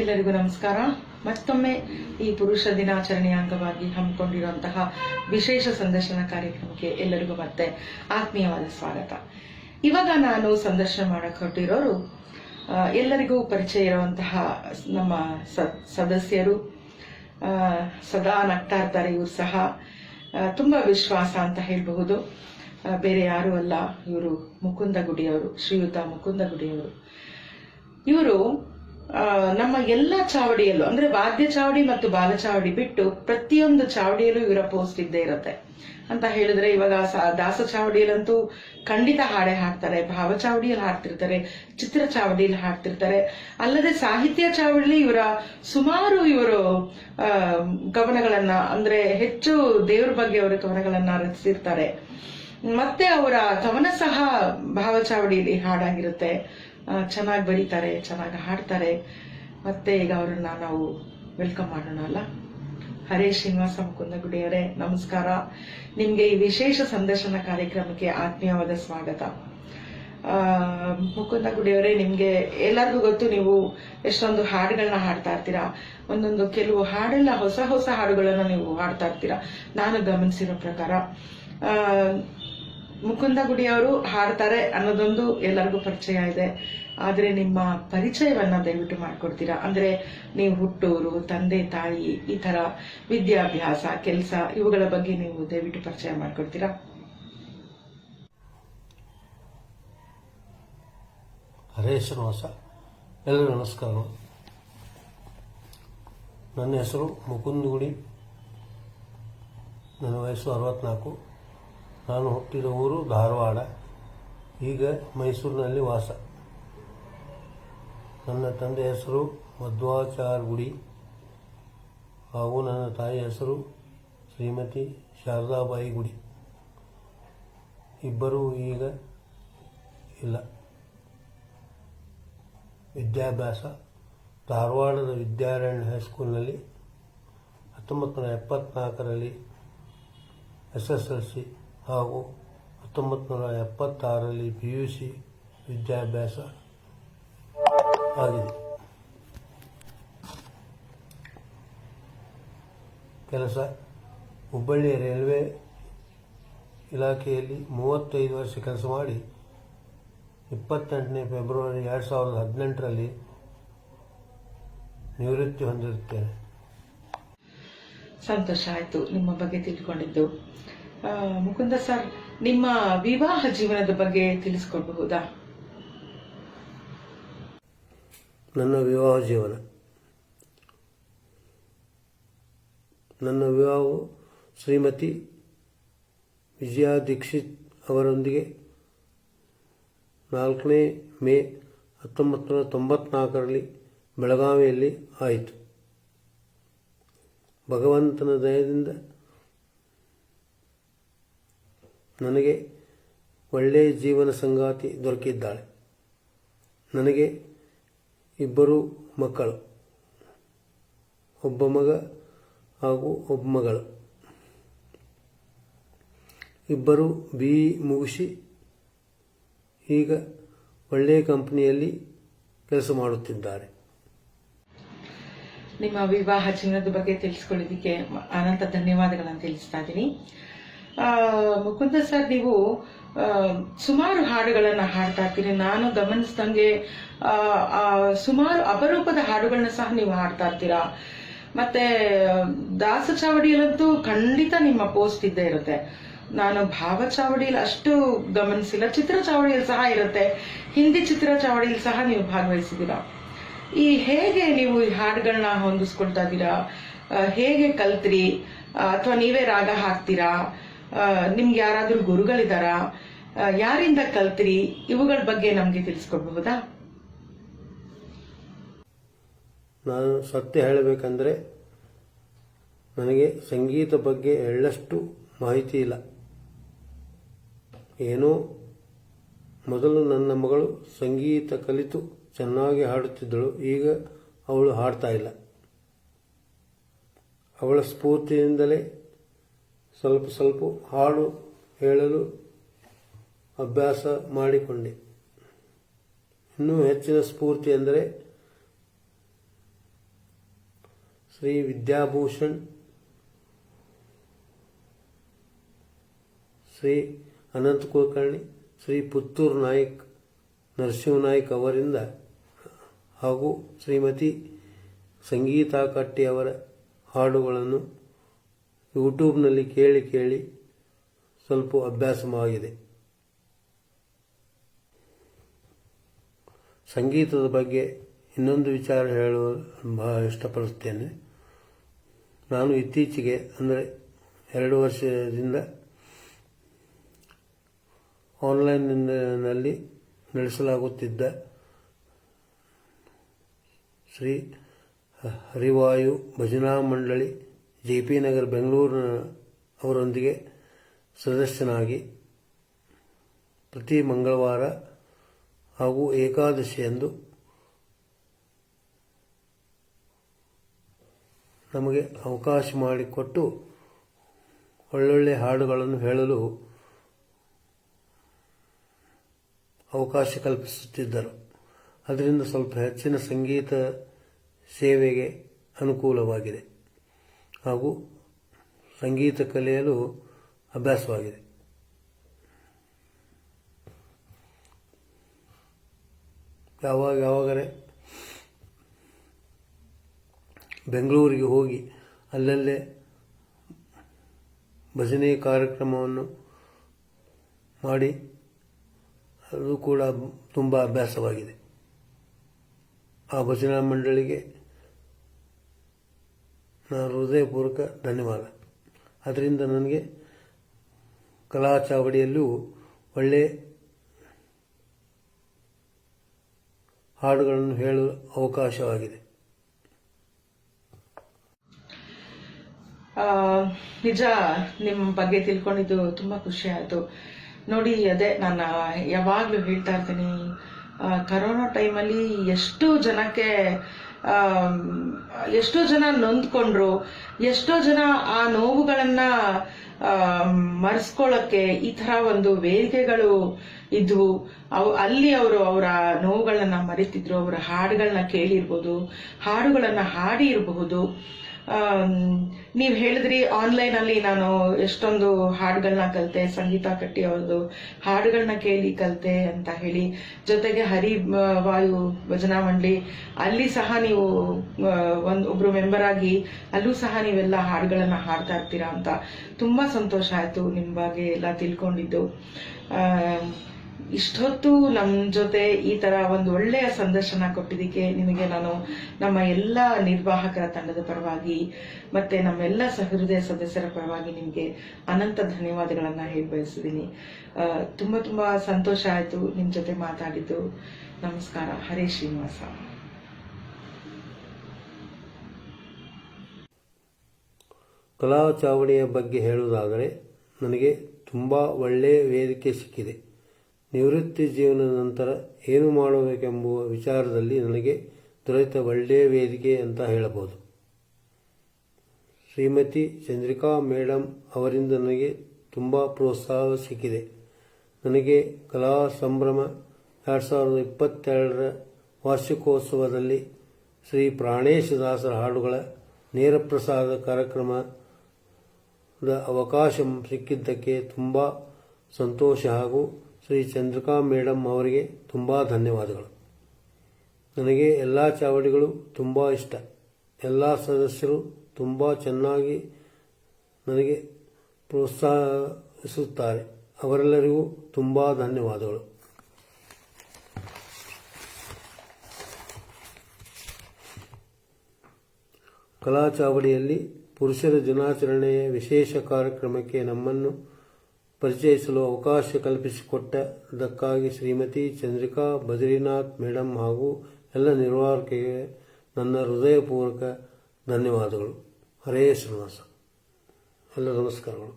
ಎಲ್ಲರಿಗೂ ನಮಸ್ಕಾರ. ಮತ್ತೊಮ್ಮೆ ಈ ಪುರುಷ ದಿನಾಚರಣೆಯ ಅಂಗವಾಗಿ ಹಮ್ಮಿಕೊಂಡಿರುವಂತಹ ವಿಶೇಷ ಸಂದರ್ಶನ ಕಾರ್ಯಕ್ರಮಕ್ಕೆ ಎಲ್ಲರಿಗೂ ಮತ್ತೆ ಆತ್ಮೀಯವಾದ ಸ್ವಾಗತ. ಇವಾಗ ನಾನು ಸಂದರ್ಶನ ಮಾಡಕ್ ಹೊರಟಿರೋರು ಎಲ್ಲರಿಗೂ ಪರಿಚಯ ಇರುವಂತಹ ನಮ್ಮ ಸದಸ್ಯರು ಸದಾ ನಗ್ತಾ ಇರ್ತಾರೆ ಇವರು ಸಹ. ತುಂಬಾ ವಿಶ್ವಾಸ ಅಂತ ಹೇಳಬಹುದು. ಬೇರೆ ಯಾರು ಅಲ್ಲ, ಇವರು ಮುಕುಂದ ಗುಡಿಯವರು ಶ್ರೀಯುತ ಮುಕುಂದ ಗುಡಿಯವರು ಇವರು ನಮ್ಮ ಎಲ್ಲ ಚಾವಡಿಯಲ್ಲೂ, ಅಂದ್ರೆ ವಾದ್ಯ ಚಾವಡಿ ಮತ್ತು ಬಾಲ ಚಾವಡಿ ಬಿಟ್ಟು ಪ್ರತಿಯೊಂದು ಚಾವಡಿಯಲ್ಲೂ ಇವರ ಪೋಸ್ಟ್ ಇದ್ದೇ ಇರುತ್ತೆ. ಅಂತ ಹೇಳಿದ್ರೆ ಇವಾಗ ದಾಸ ಚಾವಡಿಯಲ್ಲಂತೂ ಖಂಡಿತ ಹಾಡೆ ಹಾಡ್ತಾರೆ, ಭಾವ ಚಾವಡಿಯಲ್ಲಿ ಹಾಡ್ತಿರ್ತಾರೆ, ಚಿತ್ರ ಚಾವಡಿಯಲ್ಲಿ ಹಾಡ್ತಿರ್ತಾರೆ. ಅಲ್ಲದೆ ಸಾಹಿತ್ಯ ಚಾವಡಿಲಿ ಇವರ ಸುಮಾರು ಇವರು ಕವನಗಳನ್ನ ಅಂದ್ರೆ ಹೆಚ್ಚು ದೇವ್ರ ಬಗ್ಗೆ ಅವರ ಕವನಗಳನ್ನ ರಚಿಸಿರ್ತಾರೆ. ಮತ್ತೆ ಅವರ ಕವನ ಸಹ ಭಾವಚಾವಡಿಯಲ್ಲಿ ಹಾಡಾಗಿರುತ್ತೆ. ಚೆನ್ನಾಗಿ ಬರೀತಾರೆ, ಚೆನ್ನಾಗಿ ಹಾಡ್ತಾರೆ. ಮತ್ತೆ ಈಗ ಅವರನ್ನ ನಾವು ವೆಲ್ಕಮ್ ಮಾಡೋಣ ಅಲ್ಲ? ಹರೇ ಶ್ರೀನಿವಾಸ ಮುಕುಂದಗುಡಿಯವರೇ ನಮಸ್ಕಾರ. ನಿಮ್ಗೆ ಈ ವಿಶೇಷ ಸಂದರ್ಶನ ಕಾರ್ಯಕ್ರಮಕ್ಕೆ ಆತ್ಮೀಯವಾದ ಸ್ವಾಗತ. ಮುಕುಂದ ಗುಡಿಯವರೇ, ನಿಮ್ಗೆ ಎಲ್ಲರಿಗೂ ಗೊತ್ತು, ನೀವು ಎಷ್ಟೊಂದು ಹಾಡುಗಳನ್ನ ಹಾಡ್ತಾ ಇರ್ತೀರಾ. ಒಂದೊಂದು ಕೆಲವು ಹಾಡೆಲ್ಲ ಹೊಸ ಹೊಸ ಹಾಡುಗಳನ್ನ ನೀವು ಹಾಡ್ತಾ ಇರ್ತೀರಾ. ನಾನು ಗಮನಿಸಿರೋ ಪ್ರಕಾರ. ಆ, ಗುಡಿ ಅವರು ಹಾಡ್ತಾರೆ ಅನ್ನೋದೊಂದು ಎಲ್ಲರಿಗೂ ಪರಿಚಯ ಇದೆ. ಆದರೆ ನಿಮ್ಮ ಪರಿಚಯವನ್ನು ದಯವಿಟ್ಟು ಮಾಡಿಕೊಡ್ತೀರಾ? ಅಂದರೆ ನೀವು ಹುಟ್ಟೂರು ತಂದೆ ತಾಯಿ ಈ ಥರ ವಿದ್ಯಾಭ್ಯಾಸ ಕೆಲಸ ಇವುಗಳ ಬಗ್ಗೆ ನೀವು ದಯವಿಟ್ಟು ಪರಿಚಯ ಮಾಡಿಕೊಡ್ತೀರಾ? ಹರೇ ಶ್ರೀನಿವಾಸ ಎಲ್ಲರಿಗೂ ನಮಸ್ಕಾರ. ನನ್ನ ಹೆಸರು ಮುಕುಂದ ಗುಡಿ. ನನ್ನ ವಯಸ್ಸು ಅರವತ್ನಾಲ್ಕು. ನಾನು ಹುಟ್ಟಿದ ಊರು ಧಾರವಾಡ, ಈಗ ಮೈಸೂರಿನಲ್ಲಿ ವಾಸ. ನನ್ನ ತಂದೆ ಹೆಸರು ಮಧ್ವಾಚಾರ್ ಗುಡಿ ಹಾಗೂ ನನ್ನ ತಾಯಿ ಹೆಸರು ಶ್ರೀಮತಿ ಶಾರದಾಬಾಯಿ ಗುಡಿ. ಇಬ್ಬರೂ ಈಗ ಇಲ್ಲ. ವಿದ್ಯಾಭ್ಯಾಸ. ಧಾರವಾಡದ ವಿದ್ಯಾರಣ್ಯ ಹೈಸ್ಕೂಲ್ನಲ್ಲಿ ಹತ್ತೊಂಬತ್ತು ನೂರ ಎಪ್ಪತ್ನಾಲ್ಕರಲ್ಲಿ ಎಸ್ ಎಸ್ ಎಲ್ ಸಿ ಹಾಗೂ ಹತ್ತೊಂಬತ್ತು ನೂರ ಎಪ್ಪತ್ತಾರರಲ್ಲಿ ಪಿ ಯು ಸಿ ವಿದ್ಯಾಭ್ಯಾಸ ಆಗಿದೆ. ಕೆಲಸ ಹುಬ್ಬಳ್ಳಿಯ ರೈಲ್ವೆ ಇಲಾಖೆಯಲ್ಲಿ ಮೂವತ್ತೈದು ವರ್ಷ ಕೆಲಸ ಮಾಡಿ ಇಪ್ಪತ್ತೆಂಟನೇ ಫೆಬ್ರವರಿ ಎರಡು ಸಾವಿರದ ಹದಿನೆಂಟರಲ್ಲಿ ನಿವೃತ್ತಿ ಹೊಂದಿರುತ್ತೇನೆ. ಸಂತೋಷ ಆಯಿತು ನಿಮ್ಮ ಬಗ್ಗೆ ತಿಳ್ಕೊಂಡಿದ್ದು ಮುಕುಂದ ಸರ್, ನಿಮ್ಮ ವಿವಾಹ ಜೀವನದ ಬಗ್ಗೆ ತಿಳಿಸ್ಕೊಡ್ಬಹುದಾ? ನನ್ನ ವಿವಾಹ ಜೀವನ. ನನ್ನ ವಿವಾಹವು ಶ್ರೀಮತಿ ವಿಜಯಾ ದೀಕ್ಷಿತ್ ಅವರೊಂದಿಗೆ ನಾಲ್ಕನೇ ಮೇ ಹತ್ತೊಂಬತ್ತು ನೂರ ತೊಂಬತ್ನಾಲ್ಕರಲ್ಲಿ ಬೆಳಗಾವಿಯಲ್ಲಿ ಆಯಿತು. ಭಗವಂತನ ದಯದಿಂದ ನನಗೆ ಒಳ್ಳೆಯ ಜೀವನ ಸಂಗಾತಿ ದೊರಕಿದ್ದಾಳೆ. ನನಗೆ ಇಬ್ಬರು ಮಕ್ಕಳು, ಒಬ್ಬ ಮಗ ಹಾಗೂ ಒಬ್ಬ ಮಗಳು. ಇಬ್ಬರು ಬಿ ಮುಗಿಸಿ ಈಗ ಒಳ್ಳೆಯ ಕಂಪನಿಯಲ್ಲಿ ಕೆಲಸ ಮಾಡುತ್ತಿದ್ದಾರೆ. ನಿಮ್ಮ ವಿವಾಹ ಜೀವನದ ಬಗ್ಗೆ ತಿಳಿಸ್ಕೊಳ್ಳೋದಕ್ಕೆ ಅನಂತ ಧನ್ಯವಾದಗಳನ್ನು ತಿಳಿಸ್ತಾ ಇದ್ದೀನಿ. ಮುಕುಂದ ಸರ್, ನೀವು ಸುಮಾರು ಹಾಡುಗಳನ್ನು ಹಾಡ್ತಾ ಇರ್ತೀರಿ ನಾನು ಗಮನಿಸ್ದಂಗೆ ಸುಮಾರು ಅಪರೂಪದ ಹಾಡುಗಳನ್ನ ಸಹ ನೀವು ಹಾಡ್ತಾ ಇರ್ತೀರಾ? ಮತ್ತೆ, ದಾಸ ಚಾವಡಿಯಲ್ಲಂತೂ ಖಂಡಿತ ನಿಮ್ಮ ಪೋಸ್ಟ್ ಇದ್ದೇ ಇರುತ್ತೆ. ನಾನು ಭಾವ ಚಾವಡಿಯಲ್ಲಿ ಅಷ್ಟು ಗಮನಿಸಿಲ್ಲ. ಚಿತ್ರ ಚಾವಡಿಯಲ್ಲಿ ಸಹ ಇರುತ್ತೆ. ಹಿಂದಿ ಚಿತ್ರ ಚಾವಡಿಯಲ್ಲಿ ಸಹ ನೀವು ಭಾಗವಹಿಸಿದ್ದೀರಾ? ಈ ಹೇಗೆ ನೀವು ಈ ಹಾಡುಗಳನ್ನ ಹೊಂದಿಸ್ಕೊಳ್ತಾ ಇದ್ದೀರಾ? ಹೇಗೆ ಕಲ್ತ್ರಿ? ಅಥವಾ ನೀವೇ ರಾಗ ಹಾಕ್ತೀರಾ? ನಿಮ್ಗೆ ಯಾರಾದರೂ ಗುರುಗಳಿದಾರಾ? ಯಾರಿಂದ ಕಲ್ತ್ರಿ? ಇವುಗಳ ಬಗ್ಗೆ ನಮಗೆ ತಿಳಿಸ್ಕೊಡ್ಬಹುದಾ? ನಾನು ಸತ್ಯ ಹೇಳಬೇಕಂದ್ರೆ ನನಗೆ ಸಂಗೀತ ಬಗ್ಗೆ ಎಳ್ಳಷ್ಟು ಮಾಹಿತಿ ಇಲ್ಲ. ಏನೋ ಮೊದಲು ನನ್ನ ಮಗಳು ಸಂಗೀತ ಕಲಿತು ಚೆನ್ನಾಗಿ ಹಾಡುತ್ತಿದ್ದಳು, ಈಗ ಅವಳು ಹಾಡ್ತಾ ಇಲ್ಲ. ಅವಳ ಸ್ಫೂರ್ತಿಯಿಂದಲೇ ಸ್ವಲ್ಪ ಸ್ವಲ್ಪ ಹಾಡು ಹೇಳಲು ಅಭ್ಯಾಸ ಮಾಡಿಕೊಂಡೆ. ಇನ್ನೂ ಹೆಚ್ಚಿನ ಸ್ಫೂರ್ತಿ ಎಂದರೆ ಶ್ರೀ ವಿದ್ಯಾಭೂಷಣ್, ಶ್ರೀ ಅನಂತ ಕುಲಕರ್ಣಿ, ಶ್ರೀ ಪುತ್ತೂರು ನಾಯಕ್, ನರಸಿಂಹ ನಾಯ್ಕ್ ಅವರಿಂದ ಹಾಗೂ ಶ್ರೀಮತಿ ಸಂಗೀತಾ ಕಟ್ಟಿ ಅವರ ಹಾಡುಗಳನ್ನು ಯೂಟ್ಯೂಬ್ನಲ್ಲಿ ಕೇಳಿ ಕೇಳಿ ಸ್ವಲ್ಪ ಅಭ್ಯಾಸವಾಗಿದೆ. ಸಂಗೀತದ ಬಗ್ಗೆ ಇನ್ನೊಂದು ವಿಚಾರ ಹೇಳುವ ಬಹಳ ಇಷ್ಟಪಡುತ್ತೇನೆ ನಾನು ಇತ್ತೀಚೆಗೆ, ಅಂದರೆ ಎರಡು ವರ್ಷದಿಂದ ಆನ್ಲೈನ್ನಲ್ಲಿ ನಡೆಸಲಾಗುತ್ತಿದ್ದ ಶ್ರೀ ಹರಿವಾಯು ಭಜನಾ ಮಂಡಳಿ ಜೆ ಪಿ ನಗರ್ ಬೆಂಗಳೂರಿನ ಅವರೊಂದಿಗೆ ಸದಸ್ಯನಾಗಿ ಪ್ರತಿ ಮಂಗಳವಾರ ಹಾಗೂ ಏಕಾದಶಿಯಂದು ನಮಗೆ ಅವಕಾಶ ಮಾಡಿಕೊಟ್ಟು ಒಳ್ಳೊಳ್ಳೆ ಹಾಡುಗಳನ್ನು ಹೇಳಲು ಅವಕಾಶ ಕಲ್ಪಿಸುತ್ತಿದ್ದರು. ಅದರಿಂದ ಸ್ವಲ್ಪ ಹೆಚ್ಚಿನ ಸಂಗೀತ ಸೇವೆಗೆ ಅನುಕೂಲವಾಗಿದೆ. ಹಾಗೂ ಸಂಗೀತ ಕಲಿಯಲು ಅಭ್ಯಾಸವಾಗಿದೆ. ಯಾವಾಗ ಯಾವಾಗರೆ ಬೆಂಗಳೂರಿಗೆ ಹೋಗಿ ಅಲ್ಲಲ್ಲೇ ಭಜನೆ ಕಾರ್ಯಕ್ರಮವನ್ನು ಮಾಡಿ, ಅದು ಕೂಡ ತುಂಬ ಅಭ್ಯಾಸವಾಗಿದೆ. ಆ ಭಜನಾ ಮಂಡಳಿಗೆ ನಾನು ಹೃದಯಪೂರ್ವಕ ಧನ್ಯವಾದ. ಅದರಿಂದ ನನಗೆ ಕಲಾ ಚಾವಡಿಯಲ್ಲೂ ಒಳ್ಳೆಯ ಹಾಡುಗಳನ್ನು ಹೇಳಲು ಅವಕಾಶವಾಗಿದೆ. ನಿಜ ನಿಮ್ಮ ಬಗ್ಗೆ ತಿಳ್ಕೊಂಡಿದ್ದು ತುಂಬಾ ಖುಷಿ ಆಯ್ತು. ನೋಡಿ, ಅದೇ ನಾನು ಯಾವಾಗ್ಲೂ ಹೇಳ್ತಾ ಇರ್ತೀನಿ ಕರೋನಾ ಟೈಮಲ್ಲಿ ಎಷ್ಟು ಜನಕ್ಕೆ ಎಷ್ಟೋ ಜನ ನೊಂದ್ಕೊಂಡ್ರು, ಎಷ್ಟೋ ಜನ ಆ ನೋವುಗಳನ್ನ ಮರೆಸ್ಕೊಳ್ಳಕ್ಕೆ ಈ ತರ ಒಂದು ವೇದಿಕೆಗಳು ಇದ್ವು. ಅವು, ಅಲ್ಲಿ ಅವರು ಅವರ ನೋವುಗಳನ್ನ ಮರಿತಿದ್ರು, ಅವರ ಹಾಡುಗಳನ್ನ ಕೇಳಿರ್ಬೋದು, ಹಾಡುಗಳನ್ನ ಹಾಡಿ ಇರಬಹುದು. ನೀವು ಹೇಳಿದ್ರಿ ಆನ್ಲೈನ್ ಅಲ್ಲಿ ನಾನು ಎಷ್ಟೊಂದು ಹಾಡುಗಳನ್ನ ಕಲಿತೆ, ಸಂಗೀತ ಕಟ್ಟಿ ಅವ್ರದ್ದು ಹಾಡುಗಳನ್ನ ಕೇಳಿ ಕಲಿತೆ ಅಂತ ಹೇಳಿ, ಜೊತೆಗೆ ಹರಿ ವಾಯು ಭಜನಾ ಮಂಡಳಿ, ಅಲ್ಲಿ ಸಹ ನೀವು ಒಂದು, ಒಬ್ರು ಮೆಂಬರ್ ಆಗಿ ಅಲ್ಲೂ ಸಹ ನೀವೆಲ್ಲ ಹಾಡುಗಳನ್ನ ಹಾಡ್ತಾ ಇರ್ತೀರಾ ಅಂತ ತುಂಬಾ ಸಂತೋಷ ಆಯ್ತು ನಿಮ್ ಬಗ್ಗೆ ಎಲ್ಲ ತಿಳ್ಕೊಂಡಿದ್ದು. ಇಷ್ಟೊತ್ತು ನಮ್ಮ ಜೊತೆ ಈ ತರ ಒಂದು ಒಳ್ಳೆಯ ಸಂದರ್ಶನ ಕೊಟ್ಟಿದ್ದಕ್ಕೆ ನಿಮಗೆ ನಾನು ನಮ್ಮ ಎಲ್ಲ ನಿರ್ವಾಹಕರ ತಂಡದ ಪರವಾಗಿ ಮತ್ತೆ ನಮ್ಮೆಲ್ಲ ಸಹೃದಯ ಸದಸ್ಯರ ಪರವಾಗಿ ನಿಮಗೆ ಅನಂತ ಧನ್ಯವಾದಗಳನ್ನ ಹೇಳಿ ಬಯಸಿದ್ದೀನಿ. ತುಂಬಾ ತುಂಬಾ ಸಂತೋಷ ಆಯಿತು ನಿಮ್ಮ ಜೊತೆ ಮಾತಾಡಿದ್ದು. ನಮಸ್ಕಾರ, ಹರೇ ಶ್ರೀನಿವಾಸ. ಕಲಾ ಚಾವಣಿಯ ಬಗ್ಗೆ ಹೇಳುವುದಾದರೆ ನನಗೆ ತುಂಬ ಒಳ್ಳೆಯ ವೇದಿಕೆ ಸಿಕ್ಕಿದೆ. ನಿವೃತ್ತಿ ಜೀವನದ ನಂತರ ಏನು ಮಾಡಬೇಕೆಂಬುವ ವಿಚಾರದಲ್ಲಿ ನನಗೆ ದೊರೆತ ಒಳ್ಳೆಯ ವೇದಿಕೆ ಅಂತ ಹೇಳಬಹುದು. ಶ್ರೀಮತಿ ಚಂದ್ರಿಕಾ ಮೇಡಮ್ ಅವರಿಂದ ನನಗೆ ತುಂಬ ಪ್ರೋತ್ಸಾಹ ಸಿಕ್ಕಿದೆ. ನನಗೆ ಕಲಾ ಸಂಭ್ರಮ ಎರಡು ಸಾವಿರದ ಇಪ್ಪತ್ತೆರಡರ ವಾರ್ಷಿಕೋತ್ಸವದಲ್ಲಿ ಶ್ರೀ ಪ್ರಾಣೇಶ ದಾಸರ ಹಾಡುಗಳ ನೇರ ಪ್ರಸಾದ ಕಾರ್ಯಕ್ರಮದ ಅವಕಾಶ ಸಿಕ್ಕಿದ್ದಕ್ಕೆ ತುಂಬ ಸಂತೋಷ ಹಾಗೂ ಶ್ರೀ ಚಂದ್ರಿಕಾ ಮೇಡಮ್ ಅವರಿಗೆ ತುಂಬ ಧನ್ಯವಾದಗಳು. ನನಗೆ ಎಲ್ಲ ಚಾವಡಿಗಳು ತುಂಬ ಇಷ್ಟ. ಎಲ್ಲ ಸದಸ್ಯರು ತುಂಬ ಚೆನ್ನಾಗಿ ನನಗೆ ಪ್ರೋತ್ಸಾಹಿಸುತ್ತಾರೆ. ಅವರೆಲ್ಲರಿಗೂ ತುಂಬ ಧನ್ಯವಾದಗಳು. ಕಲಾ ಚಾವಡಿಯಲ್ಲಿ ಪುರುಷರ ದಿನಾಚರಣೆಯ ವಿಶೇಷ ಕಾರ್ಯಕ್ರಮಕ್ಕೆ ನಮ್ಮನ್ನು ಪರಿಚಯಿಸಲು ಅವಕಾಶ ಕಲ್ಪಿಸಿಕೊಟ್ಟದಕ್ಕಾಗಿ ಶ್ರೀಮತಿ ಚಂದ್ರಿಕಾ, ಬದ್ರಿನಾಥ್ ಮೇಡಮ್ ಹಾಗೂ ಎಲ್ಲ ನಿರ್ವಾಹಕರಿಗೆ ನನ್ನ ಹೃದಯಪೂರ್ವಕ ಧನ್ಯವಾದಗಳು. ಹರೇ ಶ್ರೀನಿವಾಸ. ಎಲ್ಲ ನಮಸ್ಕಾರಗಳು.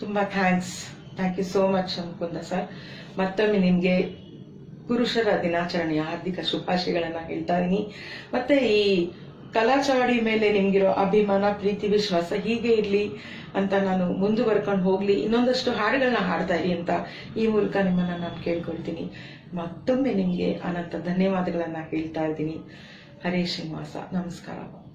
ತುಂಬಾ thanks. Thank you so much Mukunda sir. ಮತ್ತೊಮ್ಮೆ ನಿಮ್ಗೆ ಪುರುಷರ ದಿನಾಚರಣೆಯ ಹಾರ್ದಿಕ ಶುಭಾಶಯಗಳನ್ನ ಹೇಳ್ತಾ ಇದ್ದೀನಿ ಮತ್ತೆ ಈ ಕಲಾಚಾವಡಿ ಮೇಲೆ ನಿಮ್ಗಿರೋ ಅಭಿಮಾನ, ಪ್ರೀತಿ, ವಿಶ್ವಾಸ ಹೀಗೆ ಇರ್ಲಿ ಅಂತ ನಾನು ಮುಂದುವರ್ಕೊಂಡು ಹೋಗ್ಲಿ, ಇನ್ನೊಂದಷ್ಟು ಹಾಡುಗಳನ್ನ ಹಾಡ್ತಾ ಇರಿ ಅಂತ ಈ ಮೂಲಕ ನಿಮ್ಮನ್ನ ನಾನು ಕೇಳ್ಕೊಳ್ತೀನಿ. ಮತ್ತೊಮ್ಮೆ ನಿಮ್ಗೆ ಅನಂತ ಧನ್ಯವಾದಗಳನ್ನ ಹೇಳ್ತಾ ಇದ್ದೀನಿ. ಹರೇ ಶ್ರೀನಿವಾಸ, ನಮಸ್ಕಾರ.